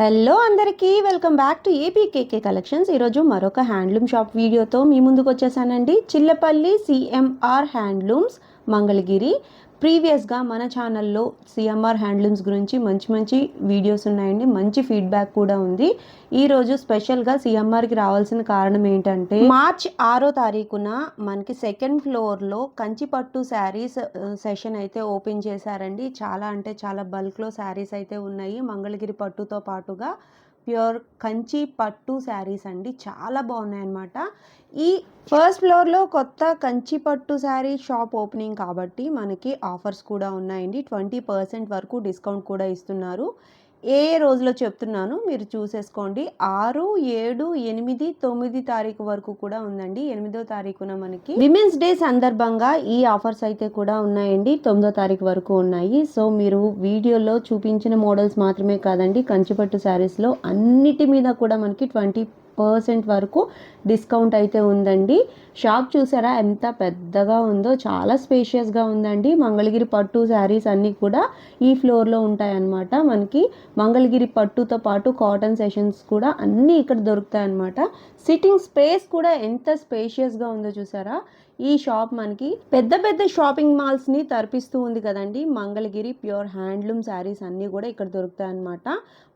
Hello అందరికీ welcome back to AP KK collections. ఈరోజు మరొక హ్యాండ్లూమ్ షాప్ వీడియోతో మీ ముందుకు వచ్చేసానండి. Chillapalli CMR handlooms Mangalagiri. ప్రీవియస్గా మన ఛానల్లో సిఎంఆర్ హ్యాండ్లూమ్స్ గురించి మంచి మంచి వీడియోస్ ఉన్నాయండి. మంచి ఫీడ్బ్యాక్ కూడా ఉంది. ఈరోజు స్పెషల్గా సిఎంఆర్కి రావాల్సిన కారణం ఏంటంటే మార్చ్ ఆరో తారీఖున మనకి సెకండ్ ఫ్లోర్లో కంచిపట్టు శారీస్ సెషన్ అయితే ఓపెన్ చేశారండి. చాలా అంటే చాలా బల్క్లో శారీస్ అయితే ఉన్నాయి. మంగళగిరి పట్టుతో పాటుగా ప్యూర్ కంచి పట్టు శారీస్ అండి. చాలా బాగున్నాయి అన్నమాట ఈ ఫస్ట్ ఫ్లోర్లో కొత్త కంచి పట్టు శారీ షాప్ ఓపెనింగ్ కాబట్టి మనకి ఆఫర్స్ కూడా ఉన్నాయండి. ట్వంటీ పర్సెంట్ వరకు డిస్కౌంట్ కూడా ఇస్తున్నారు. ఏ రోజులో చెప్తున్నాను మీరు చూసేసుకోండి. ఆరు ఏడు ఎనిమిది తొమ్మిది తారీఖు వరకు కూడా ఉందండి. ఎనిమిదో తారీఖున మనకి విమెన్స్ డే సందర్భంగా ఈ ఆఫర్స్ అయితే కూడా ఉన్నాయండి. తొమ్మిదో తారీఖు వరకు ఉన్నాయి. సో మీరు వీడియోలో చూపించిన మోడల్స్ మాత్రమే కాదండి. కంచిపట్టు శారీస్లో అన్నిటి మీద కూడా మనకి ట్వంటీ పర్సెంట్ వరకు డిస్కౌంట్ అయితే ఉందండి. షాప్ చూసారా ఎంత పెద్దగా ఉందో చాలా స్పేషియస్గా ఉందండి. మంగళగిరి పట్టు శారీస్ అన్నీ కూడా ఈ ఫ్లోర్లో ఉంటాయన్నమాట. మనకి మంగళగిరి పట్టుతో పాటు కాటన్ సెషన్స్ కూడా అన్నీ ఇక్కడ దొరుకుతాయి అన్నమాట సిట్టింగ్ స్పేస్ కూడా ఎంత స్పేషియస్గా ఉందో చూసారా? ఈ షాప్ మనకి పెద్ద పెద్ద షాపింగ్ మాల్స్ని తరిపిస్తూ ఉంది కదండి. మంగళగిరి ప్యూర్ హ్యాండ్లూమ్ శారీస్ అన్ని కూడా ఇక్కడ దొరుకుతాయి అనమాట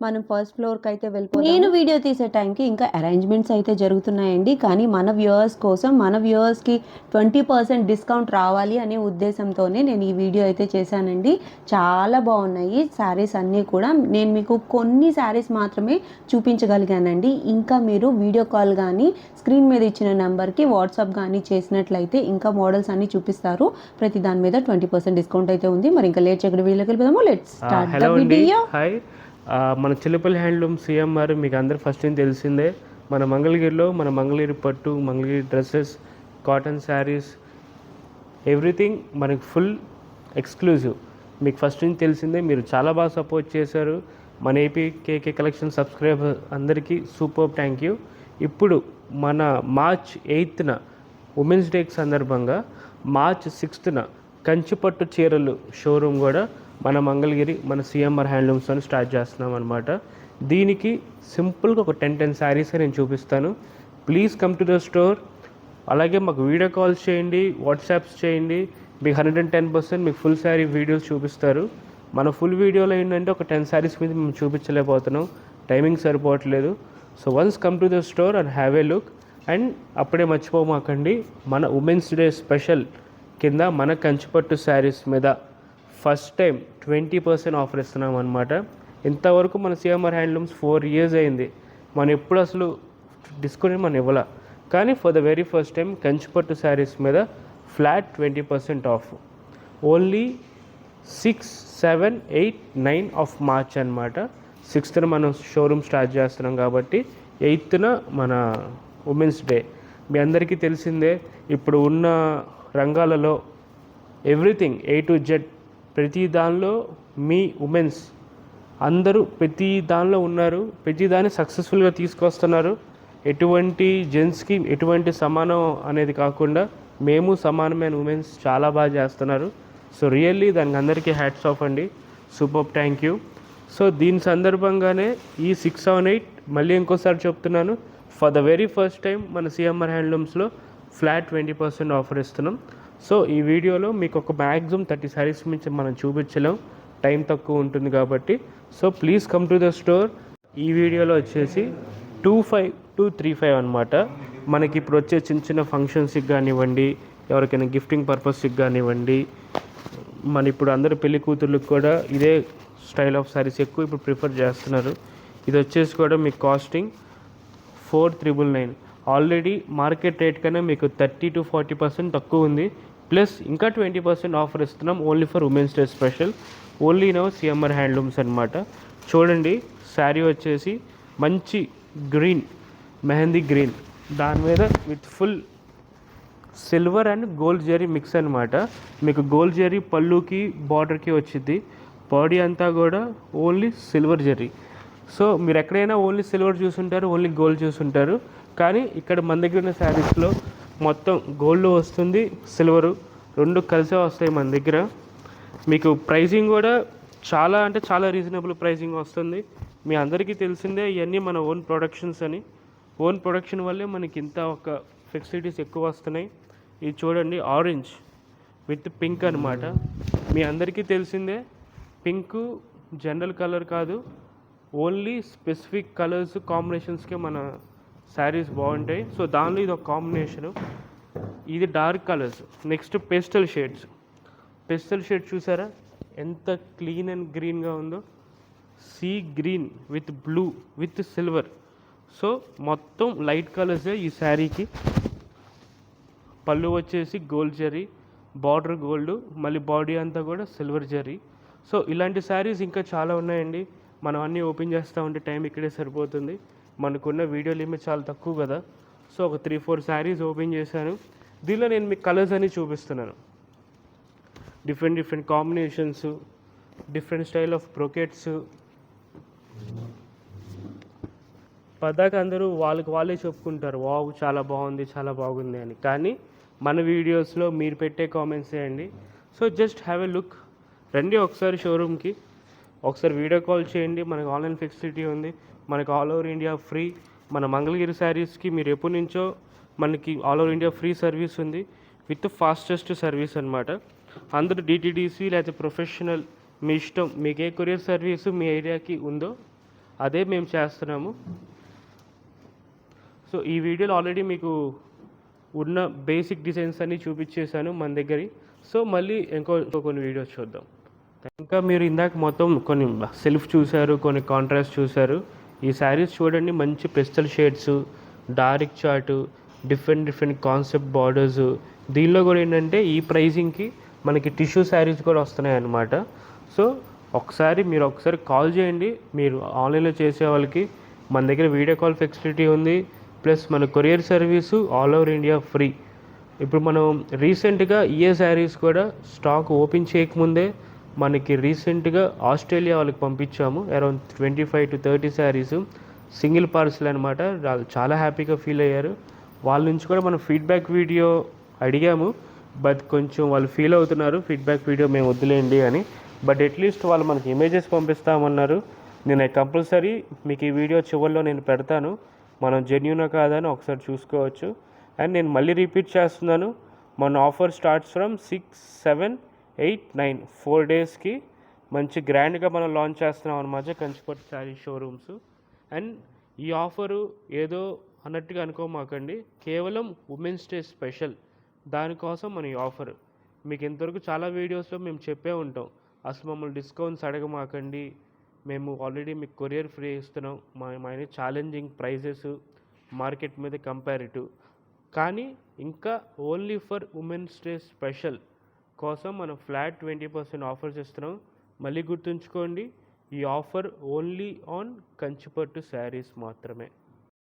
మనం ఫస్ట్ ఫ్లోర్కి అయితే వెళ్ళిపోయి నేను వీడియో తీసే టైంకి ఇంకా అరేంజ్మెంట్స్ అయితే జరుగుతున్నాయండి. కానీ మన వ్యూవర్స్ కోసం మన వ్యూవర్స్కి ట్వంటీ పర్సెంట్ డిస్కౌంట్ రావాలి అనే ఉద్దేశంతోనే నేను ఈ వీడియో అయితే చేశానండి. చాలా బాగున్నాయి శారీస్ అన్నీ కూడా. నేను మీకు కొన్ని శారీస్ మాత్రమే చూపించగలిగానండి. ఇంకా మీరు వీడియో కాల్ కానీ స్క్రీన్ మీద ఇచ్చిన నెంబర్కి వాట్సాప్ కానీ చేసినట్లయితే ఇంకా మోడల్స్ అన్ని చూపిస్తారు. ప్రతి దాని మీద ట్వంటీ పర్సెంట్ డిస్కౌంట్ అయితే ఉంది. మరి ఇంకా లేట్ చేయకుండా వీడియోకి వెళ్ళిపోదాము. లెట్ స్టార్ట్ హాయ్ మన చిల్లపల్లి హ్యాండ్లూమ్ సిఎంఆర్ మీకు అందరు ఫస్ట్ ఏం తెలిసిందే. మన మంగళగిరిలో మన మంగళగిరి పట్టు Mangalagiri dresses cotton saris everything మనకి ఫుల్ ఎక్స్క్లూజివ్ మీకు ఫస్ట్ నుంచి తెలిసిందే మీరు చాలా బాగా సపోర్ట్ చేశారు. మన ఏపీ కేకే కలెక్షన్ సబ్స్క్రైబర్ అందరికీ సూపర్ థ్యాంక్ యూ ఇప్పుడు మన మార్చ్ ఎయిత్న ఉమెన్స్ డే సందర్భంగా మార్చ్ సిక్స్త్న కంచిపట్టు చీరలు షోరూమ్ కూడా మన మంగళగిరి మన సిఎంఆర్ హ్యాండ్లూమ్స్తో స్టార్ట్ చేస్తున్నాం అనమాట దీనికి సింపుల్గా ఒక టెన్ టెన్ శారీస్ నేను చూపిస్తాను. Please come to the store అలాగే మాకు వీడియో కాల్స్ చేయండి వాట్సాప్స్ చేయండి. మీకు హండ్రెడ్ అండ్ టెన్ పర్సెంట్ మీకు ఫుల్ శారీ వీడియోస్ చూపిస్తారు. మన ఫుల్ వీడియోలో ఏంటంటే ఒక టెన్ శారీస్ మీద మేము చూపించలేకపోతున్నాం. టైమింగ్ సరిపోవట్లేదు. So once come to the store and have a look and అప్పుడే మర్చిపోమాకండి మన ఉమెన్స్ డే స్పెషల్ కింద మన కంచిపట్టు శారీస్ మీద first time twenty percent offer ఇస్తున్నాం అనమాట ఇంతవరకు మన సిఎంఆర్ హ్యాండ్లూమ్స్ ఫోర్ ఇయర్స్ అయింది. మనం ఎప్పుడు అసలు డిస్కౌంట్ మనం ఇవ్వాల? కానీ for the very first time Kanchipattu saris మీద flat twenty percent off. Only six seven eight nine of March అనమాట సిక్స్త్న మనం షోరూమ్ స్టార్ట్ చేస్తున్నాం కాబట్టి ఎయిత్న మన ఉమెన్స్ డే. మీ అందరికీ తెలిసిందే ఇప్పుడు ఉన్న రంగాలలో ఎవ్రీథింగ్ ఏ టు జెడ్ ప్రతి దానిలో మీ ఉమెన్స్ అందరూ ప్రతి దానిలో ఉన్నారు ప్రతి దాన్ని సక్సెస్ఫుల్గా తీసుకొస్తున్నారు. ఎటువంటి జెంట్స్కి ఎటువంటి సమానం అనేది కాకుండా మేము సమానమైన ఉమెన్స్ చాలా బాగా చేస్తున్నారు. సో రియల్లీ దానికి అందరికీ హ్యాట్స్ ఆఫ్ అండి. Super thank you. సో దీని సందర్భంగానే ఈ సిక్స్ సెవెన్ ఎయిట్ మళ్ళీ ఇంకోసారి చెప్తున్నాను. For the very first time మన సిఎంఆర్ హ్యాండ్లూమ్స్లో ఫ్లాట్ ట్వంటీ పర్సెంట్ ఆఫర్ ఇస్తున్నాం. సో ఈ వీడియోలో మీకు ఒక మ్యాక్సిమం థర్టీ శారీస్ నుంచి మనం చూపించలేం. టైం తక్కువ ఉంటుంది కాబట్టి. So please come to the store ఈ వీడియోలో వచ్చేసి two five two three five అనమాట మనకి ఇప్పుడు వచ్చే చిన్న చిన్న ఫంక్షన్స్కి కానివ్వండి ఎవరికైనా గిఫ్టింగ్ పర్పస్కి కానివ్వండి మన ఇప్పుడు అందరు పెళ్ళి కూతుర్లకు కూడా ఇదే స్టైల్ ఆఫ్ శారీస్ ఎక్కువ ఇప్పుడు ప్రిఫర్ చేస్తున్నారు. ఇది వచ్చేసి కూడా మీకు costing four triple nine. Already market rate కన్నా మీకు థర్టీ టు ఫార్టీ పర్సెంట్ తక్కువ ఉంది. ప్లస్ ఇంకా ట్వంటీ పర్సెంట్ ఆఫర్ ఇస్తున్నాం only for women's day special only no CMR handlooms అనమాట చూడండి శారీ వచ్చేసి మంచి గ్రీన్ మెహందీ గ్రీన్ దాని మీద with full silver and gold zari mix అనమాట మీకు గోల్డ్ జెరీ పళ్ళుకి బార్డర్కి వచ్చింది బాడీ అంతా కూడా ఓన్లీ సిల్వర్ జెరీ సో మీరు ఎక్కడైనా ఓన్లీ సిల్వర్ చూసుంటారు ఓన్లీ గోల్డ్ చూసుంటారు కానీ ఇక్కడ మన దగ్గర ఉన్న శారీస్లో మొత్తం గోల్డ్ వస్తుంది సిల్వరు రెండు కలిసే వస్తాయి మన దగ్గర. మీకు ప్రైజింగ్ కూడా చాలా అంటే చాలా రీజనబుల్ ప్రైజింగ్ వస్తుంది. మీ అందరికీ తెలిసిందే ఇవన్నీ మన ఓన్ ప్రొడక్షన్స్ అని. ఓన్ ప్రొడక్షన్ వల్లే మనకి ఇంత ఒక ఫెసిలిటీస్ ఎక్కువ వస్తున్నాయి. ఇది చూడండి ఆరెంజ్ విత్ పింక్ అనమాట మీ అందరికీ తెలిసిందే పింక్ జనరల్ కలర్ కాదు. ఓన్లీ స్పెసిఫిక్ కలర్స్ కాంబినేషన్స్కే మన శారీస్ బాగుంటాయి. సో దానిలో ఇది ఒక కాంబినేషను. ఇది dark colours. Next pastel shades. Pastel shade చూసారా? ఎంత క్లీన్ అండ్ గ్రీన్గా ఉందో. See green with blue with silver. So మొత్తం లైట్ కలర్సే ఈ శారీకి. పళ్ళు వచ్చేసి గోల్డ్ జరీ బార్డర్ గోల్డ్ మళ్ళీ బాడీ అంతా కూడా సిల్వర్ జరీ. సో ఇలాంటి శారీస్ ఇంకా చాలా ఉన్నాయండి. మనం అన్నీ ఓపెన్ చేస్తూ ఉంటే టైం ఇక్కడే సరిపోతుంది. మనకున్న వీడియో లిమిట్ చాలా తక్కువ కదా. సో ఒక త్రీ ఫోర్ శారీస్ ఓపెన్ చేశాను. దీనిలో నేను మీకు కలర్స్ అన్ని చూపిస్తున్నాను. Different different combinations different style of brocades పదాక అందరూ వాళ్ళకి వాళ్ళే చెప్పుకుంటారు. వావ్ చాలా బాగుంది చాలా బాగుంది అని. కానీ మన వీడియోస్లో మీరు పెట్టే కామెంట్స్ చేయండి so just have a look రండి ఒకసారి షోరూమ్కి ఒకసారి వీడియో కాల్ చేయండి. మనకు ఆన్లైన్ ఫెసిలిటీ ఉంది. మనకు ఆల్ ఓవర్ ఇండియా ఫ్రీ. మన మంగళగిరి శారీస్కి మీరు ఎప్పటి నుంచో మనకి all over India free service ఉంది. విత్ ఫాస్టెస్ట్ సర్వీస్ అనమాట అందరూ డిటీడీసీ లేకపోతే ప్రొఫెషనల్ మీ ఇష్టం మీకు ఏ కొరియర్ సర్వీసు మీ ఏరియాకి ఉందో అదే మేము చేస్తున్నాము. సో ఈ వీడియోలో ఆల్రెడీ మీకు ఉన్న బేసిక్ డిజైన్స్ అన్నీ చూపించేశాను మన దగ్గర సో మళ్ళీ ఇంకో ఇంకో కొన్ని వీడియోస్ చూద్దాం. ఇంకా మీరు ఇందాక మొత్తం కొన్ని సెల్ఫ్ చూశారు కొన్ని కాంట్రాస్ట్ చూశారు. ఈ శారీస్ చూడండి మంచి pastel shades dark chart different different concept borders దీనిలో కూడా ఏంటంటే ఈ ప్రైజింగ్కి మనకి టిష్యూ శారీస్ కూడా వస్తున్నాయి అన్నమాట. సో ఒకసారి మీరు ఒకసారి కాల్ చేయండి. మీరు ఆన్లైన్లో చేసే వాళ్ళకి మన దగ్గర వీడియో కాల్ ఫెసిలిటీ ఉంది. ప్లస్ మన courier service all over India free ఇప్పుడు మనం రీసెంట్గా ఇయే శారీస్ కూడా స్టాక్ ఓపెన్ చేయకముందే మనకి రీసెంట్గా ఆస్ట్రేలియా వాళ్ళకి పంపించాము. Around twenty five to thirty saris single parcel అనమాట వాళ్ళు చాలా హ్యాపీగా ఫీల్ అయ్యారు. వాళ్ళ నుంచి కూడా మనం ఫీడ్బ్యాక్ వీడియో అడిగాము. బట్ కొంచెం వాళ్ళు ఫీల్ అవుతున్నారు. ఫీడ్బ్యాక్ వీడియో మేము వద్దులేండి అని. బట్ అట్లీస్ట్ వాళ్ళు మనకి ఇమేజెస్ పంపిస్తామన్నారు. నేను కంపల్సరీ మీకు ఈ వీడియో చివరిలో నేను పెడతాను. మనం జెన్యునా కాదని ఒకసారి చూసుకోవచ్చు. అండ్ నేను మళ్ళీ రిపీట్ చేస్తున్నాను. మన offer starts from six seven eight nine four డేస్కి మంచి గ్రాండ్గా మనం లాంచ్ చేస్తున్నాం అనమాట కంచిపట్టు శారీ షోరూమ్స్. అండ్ ఈ ఆఫరు ఏదో అన్నట్టుగా అనుకోమాకండి. కేవలం ఉమెన్స్ డే స్పెషల్ దానికోసం మన ఈ ఆఫర్. మీకు ఇంతవరకు చాలా వీడియోస్లో మేము చెప్పే ఉంటాం. అసలు మమ్మల్ని డిస్కౌంట్స్ అడగమాకండి. మేము ఆల్రెడీ మీకు కొరియర్ ఫ్రీ ఇస్తున్నాం. మా మైన ఛాలెంజింగ్ ప్రైజెస్ మార్కెట్ మీద కంపారిటివ్ కానీ ఇంకా only for women's day special కోసం మనం ఫ్లాట్ ట్వంటీ పర్సెంట్ ఆఫర్స్ ఇస్తున్నాం మళ్ళీ గుర్తుంచుకోండి ఈ offer only on Kanchipattu saris మాత్రమే.